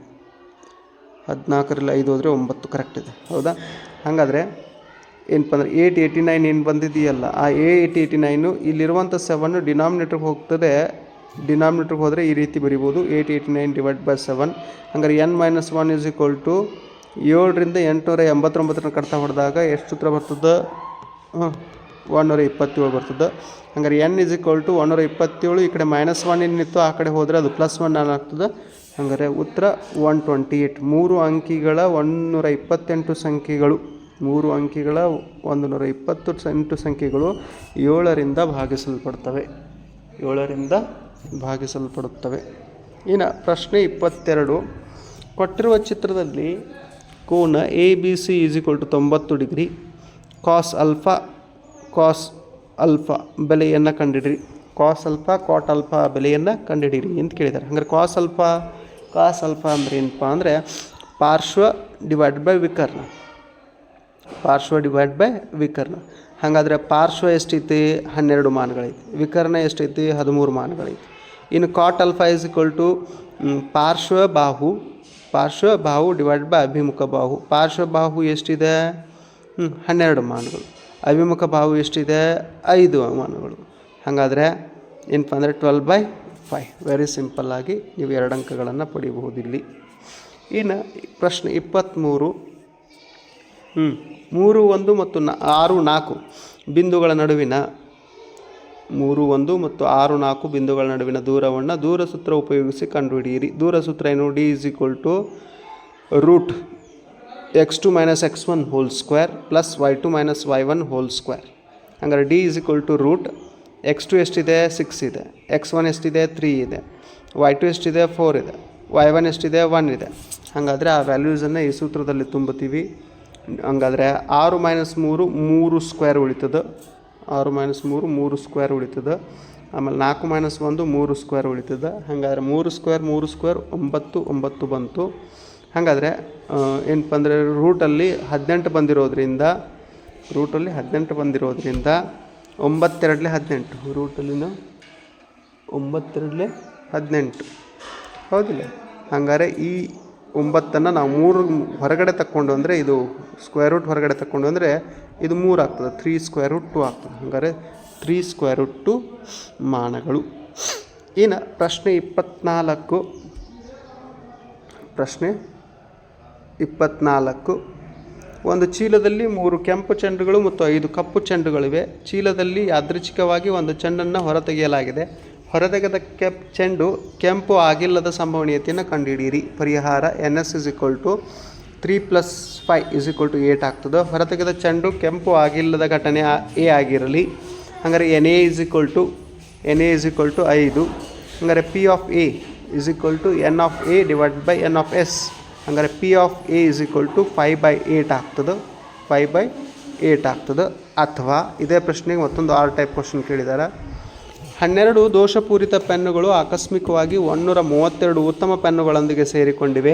ಹದಿನಾಲ್ಕರಲ್ಲಿ ಐದು ಹೋದರೆ ಒಂಬತ್ತು ಕರೆಕ್ಟ್ ಇದೆ. ಹೌದಾ? ಹಾಗಾದರೆ ಏನಪ್ಪ ಅಂದರೆ ಏಯ್ಟ್ ಏಯ್ಟಿ ನೈನ್ ಏನು ಬಂದಿದೆಯಲ್ಲ, ಆ ಎ ಏಯ್ಟ್ ಏಯ್ಟಿ ನೈನು ಇಲ್ಲಿರುವಂಥ ಸೆವೆನ್ನು ಡಿನಾಮಿನೇಟ್ರಿಗೆ ಹೋಗ್ತದೆ. ಡಿನಾಮಿನೇಟ್ರಿಗೆ ಹೋದರೆ ಈ ರೀತಿ ಬರಿಬೋದು eight eighty nine divide by seven ಹಂಗಾರೆ N minus one is equal to ಏಳರಿಂದ ಎಂಟುನೂರ ಎಂಬತ್ತೊಂಬತ್ತರನ್ನ ಕಡ್ತಾ ಹೊಡೆದಾಗ ಎಷ್ಟು ಸೂತ್ರ ಬರ್ತದೆ? ಹಾಂ ಒನ್ನೂರ ಇಪ್ಪತ್ತೇಳು ಬರ್ತದೆ. ಹಂಗಾರೆ ಎನ್ ಇಸ್ ಈಕ್ವಲ್ ಟು ಒನ್ನೂರ ಇಪ್ಪತ್ತೇಳು, ಈ ಕಡೆ ಮೈನಸ್ ಒನ್ ಏನಿತ್ತು, ಆ ಕಡೆ ಹೋದರೆ ಅದು ಪ್ಲಸ್ ಒನ್ ಆಗ್ತದೆ. ಹಂಗಾರೆ ಉತ್ತರ ಒನ್ ಟ್ವೆಂಟಿ ಏಯ್ಟ್ ಮೂರು ಅಂಕಿಗಳ ಒನ್ನೂರ ಇಪ್ಪತ್ತೆಂಟು ಸಂಖ್ಯೆಗಳು. ಮೂರು ಅಂಕಿಗಳ ಒಂದು ನೂರ ಇಪ್ಪತ್ತು ಎಂಟು ಸಂಖ್ಯೆಗಳು ಏಳರಿಂದ ಭಾಗಿಸಲ್ಪಡ್ತವೆ. ಏಳರಿಂದ ಭಾಗಿಸಲ್ಪಡುತ್ತವೆ. ಇನ್ನು ಪ್ರಶ್ನೆ ಇಪ್ಪತ್ತೆರಡು. ಕೊಟ್ಟಿರುವ ಚಿತ್ರದಲ್ಲಿ ಕೋನ A B C equal to ತೊಂಬತ್ತು degree. Cos alpha cos alpha ಬೆಲೆಯನ್ನು ಕಂಡಿಡಿರಿ. ಕಾಸ್ ಅಲ್ಫಾ ಕಾಟ್ ಅಲ್ಫಾ ಬೆಲೆಯನ್ನು ಕಂಡಿಡಿರಿ ಅಂತ ಕೇಳಿದ್ದಾರೆ. ಹಂಗಾರೆ ಕಾಸ್ ಅಲ್ಫಾ ಕಾಸ್ ಅಲ್ಫಾ ಅಂದರೆ ಏನಪ್ಪ ಅಂದರೆ ಪಾರ್ಶ್ವ ಡಿವೈಡ್ ಬೈ ವಿಕರ್ಣ. ಪಾರ್ಶ್ವ ಡಿವೈಡ್ ಬೈ ವಿಕರ್ಣ. ಹಾಗಾದರೆ ಪಾರ್ಶ್ವ ಎಷ್ಟೈತಿ ಹನ್ನೆರಡು ಮಾನಗಳೈತಿ ವಿಕರ್ಣ ಎಷ್ಟೈತಿ ಹದಿಮೂರು ಮಾನಗಳೈತಿ ಇನ್ನು cot alpha is equal to ಪಾರ್ಶ್ವ ಬಾಹು. ಪಾರ್ಶ್ವ ಬಾಹು ಡಿವೈಡ್ ಬೈ ಅಭಿಮುಖ ಬಾಹು. ಪಾರ್ಶ್ವ ಬಾಹು ಎಷ್ಟಿದೆ? ಹನ್ನೆರಡು ಮಾನಗಳು. ಅಭಿಮುಖ ಬಾಹು ಎಷ್ಟಿದೆ? ಐದು ಮಾನಗಳು. ಹಾಗಾದರೆ ಏನಪ್ಪ ಅಂದರೆ twelve by five very simple ಆಗಿ ನೀವು ಎರಡು ಅಂಕಗಳನ್ನು ಪಡಿಬಹುದು ಇಲ್ಲಿ ಇನ್ನು ಪ್ರಶ್ನೆ ಇಪ್ಪತ್ತ್ಮೂರು ಹ್ಞೂ ಮೂರು, ಒಂದು ಮತ್ತು ಆರು, ನಾಲ್ಕು ಬಿಂದುಗಳ ನಡುವಿನ ಮೂರು, ಒಂದು ಮತ್ತು ಆರು, ನಾಲ್ಕು ಬಿಂದುಗಳ ನಡುವಿನ ದೂರವನ್ನು ದೂರ ಸೂತ್ರ ಉಪಯೋಗಿಸಿ ಕಂಡುಹಿಡಿಯಿರಿ. ದೂರ ಸೂತ್ರ ಏನು? D is equal to root X two minus X one whole square plus Y two minus Y one whole square ಹಂಗಾರೆ D is equal to root X two ಎಷ್ಟಿದೆ? ಸಿಕ್ಸ್ ಇದೆ. ಎಕ್ಸ್ ಒನ್ ಎಷ್ಟಿದೆ? ತ್ರೀ ಇದೆ. ವೈ ಟು ಎಷ್ಟಿದೆ? ಫೋರ್ ಇದೆ. ವೈ ಒನ್ ಎಷ್ಟಿದೆ? ಒನ್ ಇದೆ. ಹಾಗಾದರೆ ಆ ವ್ಯಾಲ್ಯೂಸನ್ನು ಈ ಸೂತ್ರದಲ್ಲಿ ತುಂಬುತ್ತೀವಿ. ಹಂಗಾದರೆ ಆರು ಮೈನಸ್ ಮೂರು ಮೂರು ಸ್ಕ್ವೇರ್ ಉಳಿತದ. ಆರು ಮೈನಸ್ ಮೂರು ಮೂರು ಸ್ಕ್ವೇರ್ ಉಳಿತದ. ಆಮೇಲೆ ನಾಲ್ಕು ಮೈನಸ್ ಒಂದು, ಮೂರು ಸ್ಕ್ವೇರ್ ಉಳಿತದ. ಹಾಗಾದರೆ ಮೂರು ಸ್ಕ್ವೇರ್ ಮೂರು ಸ್ಕ್ವೇರ್ ಒಂಬತ್ತು ಒಂಬತ್ತು ಬಂತು. ಹಾಗಾದರೆ ಏನಪ್ಪ ಅಂದರೆ ರೂಟಲ್ಲಿ ಹದಿನೆಂಟು ಬಂದಿರೋದ್ರಿಂದ ರೂಟಲ್ಲಿ ಹದಿನೆಂಟು ಬಂದಿರೋದ್ರಿಂದ ಒಂಬತ್ತೆರಡಲೆ ಹದಿನೆಂಟು. ರೂಟಲ್ಲಿನ ಒಂಬತ್ತೆರಡಲೆ ಹದಿನೆಂಟು. ಹೌದಿಲ್ಲ? ಹಂಗಾರೆ ಈ ಒಂಬತ್ತನ್ನು ನಾವು ಮೂರು ಹೊರಗಡೆ ತಕ್ಕೊಂಡು ಅಂದರೆ ಇದು ಸ್ಕ್ವೇರ್ ರೂಟ್ ಹೊರಗಡೆ ತಕ್ಕೊಂಡು ಅಂದರೆ ಇದು ಮೂರು ಆಗ್ತದೆ. ತ್ರೀ ಸ್ಕ್ವೇರ್ ರೂಟ್ ಟು ಆಗ್ತದೆ. ಹಂಗಾರೆ ತ್ರೀ ಸ್ಕ್ವೇರ್ ರೂಟ್ ಟು ಮಾನಗಳು. ಇನ್ನು ಪ್ರಶ್ನೆ ಇಪ್ಪತ್ನಾಲ್ಕು. ಪ್ರಶ್ನೆ ಇಪ್ಪತ್ನಾಲ್ಕು. ಒಂದು ಚೀಲದಲ್ಲಿ ಮೂರು ಕೆಂಪು ಚೆಂಡುಗಳು ಮತ್ತು ಐದು ಕಪ್ಪು ಚೆಂಡುಗಳಿವೆ. ಚೀಲದಲ್ಲಿ ಯಾದೃಚ್ಛಿಕವಾಗಿ ಒಂದು ಚೆಂಡನ್ನು ಹೊರತೆಗೆಯಲಾಗಿದೆ. ಹೊರತೆಗೆದ ಕೆಪ್ ಚೆಂಡು ಕೆಂಪು ಆಗಿಲ್ಲದ ಸಂಭವನೀಯತೆಯನ್ನು ಕಂಡುಹಿಡಿಯಿರಿ. ಪರಿಹಾರ N S is equal to three plus five is equal to eight ಆಗ್ತದೆ. ಹೊರತೆಗೆದ ಚೆಂಡು ಕೆಂಪು ಆಗಿಲ್ಲದ ಘಟನೆ ಎ ಆಗಿರಲಿ. ಹಂಗಾರೆ N A is equal to N A is equal to ಐದು. ಹಂಗಾರೆ P of A is equal to N of A divide by N of S ಹಂಗಾರೆ P of A is equal to five by eight ಆಗ್ತದೆ. ಫೈ ಬೈ ಏಟ್ ಆಗ್ತದೆ. ಅಥವಾ ಇದೇ ಪ್ರಶ್ನೆಗೆ ಮತ್ತೊಂದು ಆರು ಟೈಪ್ ಕ್ವಶನ್ ಕೇಳಿದ್ದಾರೆ ಹನ್ನೆರಡು ದೋಷಪೂರಿತ ಪೆನ್ನುಗಳು ಆಕಸ್ಮಿಕವಾಗಿ ಒನ್ನೂರ ಮೂವತ್ತೆರಡು ಉತ್ತಮ ಪೆನ್ನುಗಳೊಂದಿಗೆ ಸೇರಿಕೊಂಡಿವೆ.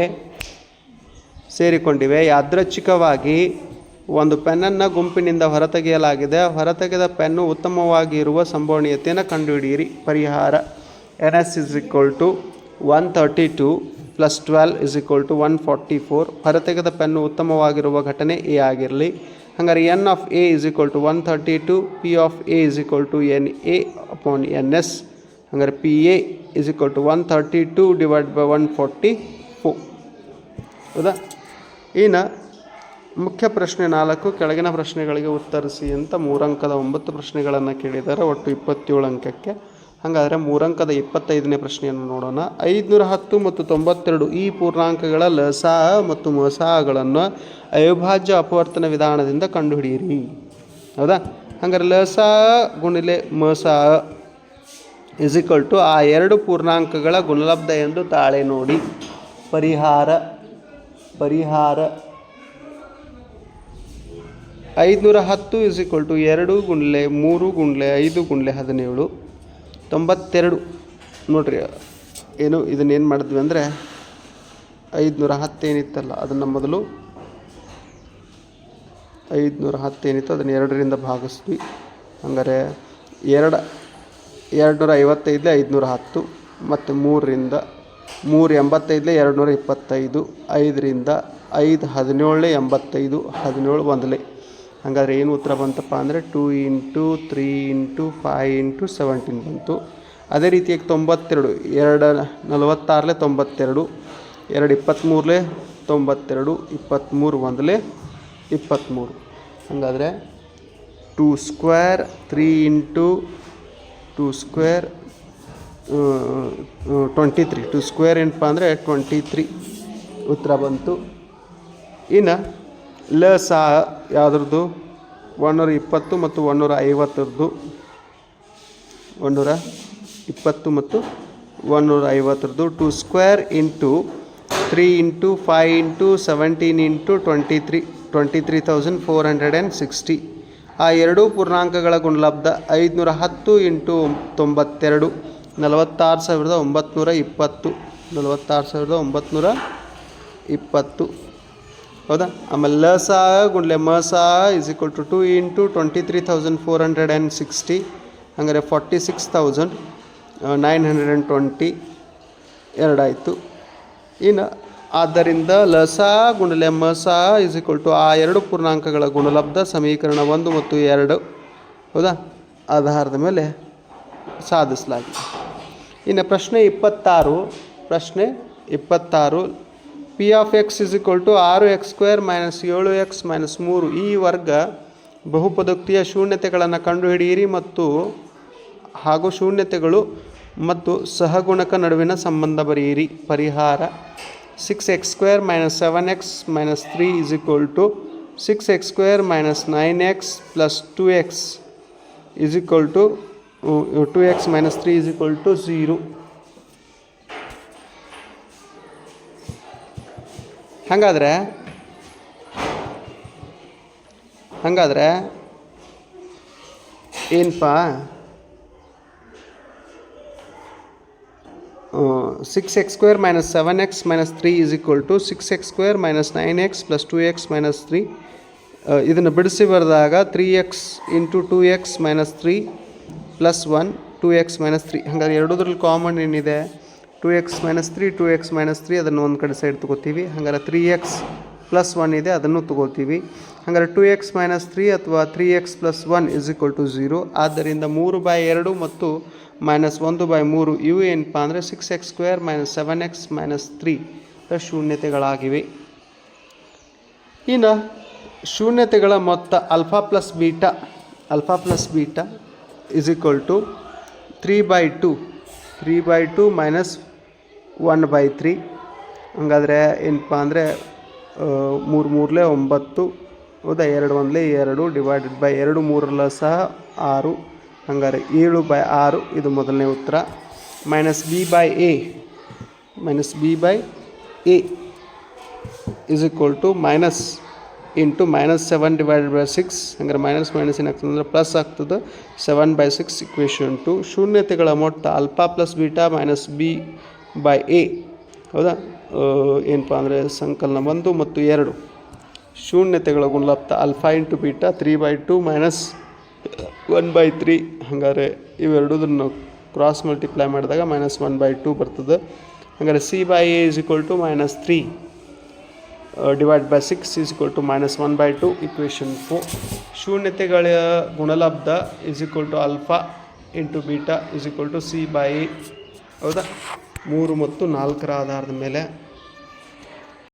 ಸೇರಿಕೊಂಡಿವೆ. ಯಾದೃಚ್ಛಿಕವಾಗಿ ಒಂದು ಪೆನ್ನನ್ನು ಗುಂಪಿನಿಂದ ಹೊರತೆಗೆಯಲಾಗಿದೆ. ಹೊರತೆಗೆದ ಪೆನ್ನು ಉತ್ತಮವಾಗಿ ಇರುವ ಸಂಭವನೀಯತೆಯನ್ನು ಕಂಡುಹಿಡಿಯಿರಿ. ಪರಿಹಾರ n S is equal to one thirty two plus twelve is equal to one forty four. ಹೊರತೆಗೆದ pen ಉತ್ತಮವಾಗಿರುವ ಘಟನೆ ಎ ಆಗಿರಲಿ. ಹಂಗಾರೆ n of A is equal to one thirty two, P of A is equal to n A upon n S ಹಂಗಾರೆ P A is equal to one thirty two divide by one forty four ಹೌದಾ? ಇನ್ನು ಮುಖ್ಯ ಪ್ರಶ್ನೆ ನಾಲ್ಕು, ಕೆಳಗಿನ ಪ್ರಶ್ನೆಗಳಿಗೆ ಉತ್ತರಿಸಿ ಅಂತ ಮೂರಂಕದ ಒಂಬತ್ತು ಪ್ರಶ್ನೆಗಳನ್ನು ಕೇಳಿದ್ದಾರೆ, ಒಟ್ಟು ಇಪ್ಪತ್ತೇಳು ಅಂಕಕ್ಕೆ. ಹಾಗಾದರೆ ಮೂರಂಕದ ಇಪ್ಪತ್ತೈದನೇ ಪ್ರಶ್ನೆಯನ್ನು ನೋಡೋಣ. ಐದುನೂರ ಹತ್ತು ಮತ್ತು ತೊಂಬತ್ತೆರಡು ಈ ಪೂರ್ಣಾಂಕಗಳ ಲಸಾ ಮತ್ತು ಮಸಾಗಳನ್ನು ಅವಿಭಾಜ್ಯ ಅಪವರ್ತನ ವಿಧಾನದಿಂದ ಕಂಡುಹಿಡಿಯಿರಿ. ಹೌದಾ? ಹಂಗಾರೆ ಲಸಾ ಗುಣಿಲೆ ಮಸ ಇಸ್ ಈಕ್ವಲ್ ಟು ಆ ಎರಡು ಪೂರ್ಣಾಂಕಗಳ ಗುಣಲಬ್ಧ ಎಂದು ತಾಳೆ ನೋಡಿ. ಪರಿಹಾರ ಪರಿಹಾರ. ಐದುನೂರ ಹತ್ತು ಇಸ್ ಟು ಎರಡು ಗುಂಡ್ಲೆ ಮೂರು ಗುಂಡ್ಲೆ ಐದು ಗುಂಡ್ಲೆ ಹದಿನೇಳು. ತೊಂಬತ್ತೆರಡು. ನೋಡ್ರಿ, ಏನು ಇದನ್ನೇನು ಮಾಡಿದ್ವಿ ಅಂದರೆ ಐದುನೂರ ಹತ್ತೇನಿತ್ತಲ್ಲ ಅದನ್ನು ಮೊದಲು ಐದುನೂರ ಹತ್ತೇನಿತ್ತು ಅದನ್ನು ಎರಡರಿಂದ ಭಾಗಿಸ್ತೀವಿ ಹಂಗಾರೆ ಎರಡು ಎರಡು ನೂರ ಐವತ್ತೈದಲೇ ಐದುನೂರ ಹತ್ತು ಮತ್ತು ಮೂರರಿಂದ ಮೂರು ಎಂಬತ್ತೈದಲೇ ಎರಡು ನೂರ ಇಪ್ಪತ್ತೈದು ಐದರಿಂದ ಐದು ಹದಿನೇಳು ಎಂಬತ್ತೈದು, ಹದಿನೇಳು ಒಂದಲೇ. ಹಾಗಾದ್ರೆ ಏನು ಉತ್ತರ ಬಂತಪ್ಪ ಅಂದರೆ two into three into five into seventeen ಬಂತು. ಅದೇ ರೀತಿಯಾಗಿ ತೊಂಬತ್ತೆರಡು, ಎರಡು ನಲವತ್ತಾರಲೆ ತೊಂಬತ್ತೆರಡು, ಎರಡು ಇಪ್ಪತ್ತ್ಮೂರಲೆ ತೊಂಬತ್ತೆರಡು, ಇಪ್ಪತ್ತ್ಮೂರು ಒಂದಲೇ ಇಪ್ಪತ್ತ್ಮೂರು. ಹಾಗಾದರೆ two square three into two square twenty three. Two square ಏನಪ್ಪ ಅಂದರೆ ಟ್ವೆಂಟಿ ತ್ರೀ ಉತ್ತರ ಬಂತು. ಇನ್ನು ಲ ಸಾ ಯಾವುದ್ರದ್ದು? ಒಂದೂರ ಇಪ್ಪತ್ತು ಮತ್ತು ಒಂದೂರ ಐವತ್ತರದ್ದು ಒಂದೂರ ಇಪ್ಪತ್ತು ಮತ್ತು ಒಂದೂರ ಐವತ್ತರದ್ದು two square into three into five into seventeen into twenty three. Twenty three thousand four hundred and sixty. ಆ ಎರಡೂ ಪೂರ್ಣಾಂಕಗಳ ಗುಣಲಬ್ಧ ಐದುನೂರ ಹತ್ತು ಇಂಟು ತೊಂಬತ್ತೆರಡು, ನಲವತ್ತಾರು ಸಾವಿರದ ಒಂಬತ್ನೂರ ಇಪ್ಪತ್ತು, ನಲವತ್ತಾರು ಸಾವಿರದ ಒಂಬತ್ನೂರ ಇಪ್ಪತ್ತು. ಹೌದಾ? ಆಮೇಲೆ ಲ ಗುಂಡ್ಲೆ ಮ ಸಾ is equal to two into twenty three thousand four hundred and sixty ಹಂಗಾರೆ forty six thousand nine hundred and twenty ಎರಡಾಯಿತು. ಇನ್ನು ಆದ್ದರಿಂದ ಲಸ ಗುಣಲೆ ಮಸ ಇಸ್ ಈಕ್ವಲ್ ಟು ಆ ಎರಡು ಪೂರ್ಣಾಂಕಗಳ ಗುಣಲಬ್ಧ ಸಮೀಕರಣ ಒಂದು ಮತ್ತು ಎರಡು. ಹೌದಾ? ಆಧಾರದ ಮೇಲೆ ಸಾಧಿಸಲಾಗಿದೆ. ಇನ್ನು ಪ್ರಶ್ನೆ ಇಪ್ಪತ್ತಾರು. ಪ್ರಶ್ನೆ ಇಪ್ಪತ್ತಾರು. P of x is equal to ಆರು ಎಕ್ಸ್ ಸ್ಕ್ವೇರ್ ಮೈನಸ್ ಏಳು ಎಕ್ಸ್ ಮೈನಸ್ ಮೂರು. ಈ ವರ್ಗ ಬಹುಪದೋಕ್ತಿಯ ಶೂನ್ಯತೆಗಳನ್ನು ಕಂಡುಹಿಡಿಯಿರಿ ಮತ್ತು ಹಾಗೂ ಶೂನ್ಯತೆಗಳು ಮತ್ತು ಸಹಗುಣಕ ನಡುವಿನ ಸಂಬಂಧ ಬರೆಯಿರಿ. ಪರಿಹಾರ. Six x square minus seven x minus three is equal to six x square minus nine x plus two x is equal to two x minus three is equal to zero ಹಾಗಾದರೆ ಹಾಗಾದರೆ ಏನಪ್ಪ six x square minus seven x minus three is equal to six x square minus nine x plus two x minus three ಇದನ್ನು ಬಿಡಿಸಿ ಬರೆದಾಗ three x into two x minus three plus one two x minus three ಹಾಗಾದ್ರೆ ಎರಡೂದ್ರಲ್ಲಿ ಕಾಮನ್ ಏನಿದೆ? Two x minus three two x minus three ಅದನ್ನು ಒಂದು ಕಡೆ ಸೈಡ್ ತೊಗೋತೀವಿ. ಹಾಗಾದ್ರೆ ತ್ರೀ ಎಕ್ಸ್ ಪ್ಲಸ್ ಒನ್ ಇದೆ, ಅದನ್ನು ತೊಗೋತೀವಿ. ಹಾಗಾದ್ರೆ ಟು ಎಕ್ಸ್ ಮೈನಸ್ ತ್ರೀ ಅಥವಾ three x plus one is equal to zero ಆದ್ದರಿಂದ ಮೂರು ಬೈ ಎರಡು ಮತ್ತು ಮೈನಸ್ ಒಂದು ಬೈ ಮೂರು ಇವು ಏನಪ್ಪ ಅಂದರೆ six x square minus seven x minus three ಶೂನ್ಯತೆಗಳಾಗಿವೆ. ಇನ್ನು ಶೂನ್ಯತೆಗಳ ಮೊತ್ತ alpha plus beta alpha plus beta is equal to three by two three by two minus one by three ಹಂಗಾದರೆ ಏನಪ್ಪ ಅಂದರೆ ಮೂರು ಮೂರಲೇ ಒಂಬತ್ತು, ಹೌದಾ ಎರಡು ಒಂದಲೇ ಎರಡು ಡಿವೈಡೆಡ್ ಬೈ ಎರಡು ಮೂರಲ್ಲ ಸಹ ಆರು. ಹಂಗಾರೆ ಏಳು ಬೈ ಆರು, ಇದು ಮೊದಲನೇ ಉತ್ತರ. Minus b by a, minus b by a is equal to minus into minus seven divided by six ಹಂಗಾರೆ ಮೈನಸ್ ಮೈನಸ್ ಏನಾಗ್ತದೆ ಅಂದರೆ ಪ್ಲಸ್ ಆಗ್ತದೆ. Seven by six equation two ಶೂನ್ಯತೆಗಳ ಮೊತ್ತ alpha plus beta minus b by a ಹೌದಾ? ಏನಪ್ಪ ಅಂದರೆ ಸಂಕಲನ ಒಂದು ಮತ್ತು ಎರಡು. ಶೂನ್ಯತೆಗಳ ಗುಣಲಬ್ಧ alpha into beta three by two minus one by three ಹಂಗಾರೆ ಇವೆರಡೂದನ್ನು ಕ್ರಾಸ್ ಮಲ್ಟಿಪ್ಲೈ ಮಾಡಿದಾಗ ಮೈನಸ್ ಒನ್ ಬೈ ಟೂ ಬರ್ತದೆ. ಹಂಗಾರೆ c by a is equal to minus three divide by six is equal to minus one by two equation four ಶೂನ್ಯತೆಗಳ ಗುಣಲಬ್ಧ is equal to alpha into beta is equal to c by a ಹೌದಾ? ಮೂರು ಮತ್ತು ನಾಲ್ಕರ ಆಧಾರದ ಮೇಲೆ